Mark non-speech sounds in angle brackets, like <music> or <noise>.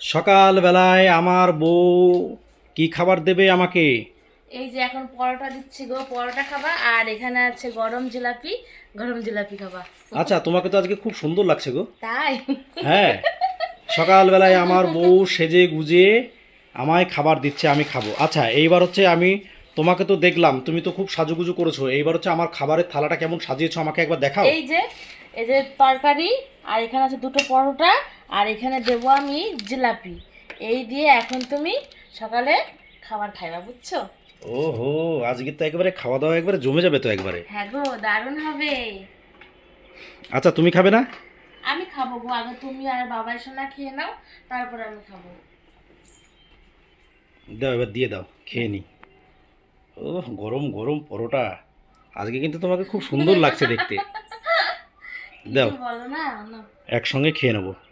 সকালবেলায় আমার বউ কি খাবার দেবে আমাকে? এই যে এখন পরোটা দিচ্ছি গো পরোটা খাবা আর এখানে আছে গরম জিলাপি গরম জিলাপি খাবা। আচ্ছা তোমাকে তো আজকে খুব সুন্দর লাগছে গো। তাই? হ্যাঁ সকালবেলায় আমার বউ সেজে গুজে আমায় খাবার দিচ্ছে আমি খাব। আচ্ছা এইবার হচ্ছে আমি তোমাকে তো দেখলাম তুমি তো খুব সাজুগুজু করেছ। এইবার হচ্ছে আমার খাবারের থালাটা কেমন সাজিয়েছো আমাকে একবার দেখাও। এই যে এই যে তরকারি আর এখানে আছে দুটো পরোটা আর এখানে দেবো আমি জিলাপি। এই দিয়ে এখন তুমি সকালে খাবার খাইবা বুঝছ? ওহো আজকে তো একবারে খাওয়া দাওয়া একবারে জমে যাবে তো একবারে। হ্যাঁ গো দারুণ হবে। আচ্ছা তুমি খাবে না? আমি খাব গো আগে তুমি আর বাবাই সোনা খেয়ে নাও তারপর আমি খাব। দাও এবার দিয়ে দাও খেয়ে নি। ও গরম গরম পরোটা। আজকে কিন্তু তোমাকে খুব সুন্দর লাগছে দেখতে। <laughs> দাও। বলো না না একসঙ্গে খেয়ে নেব।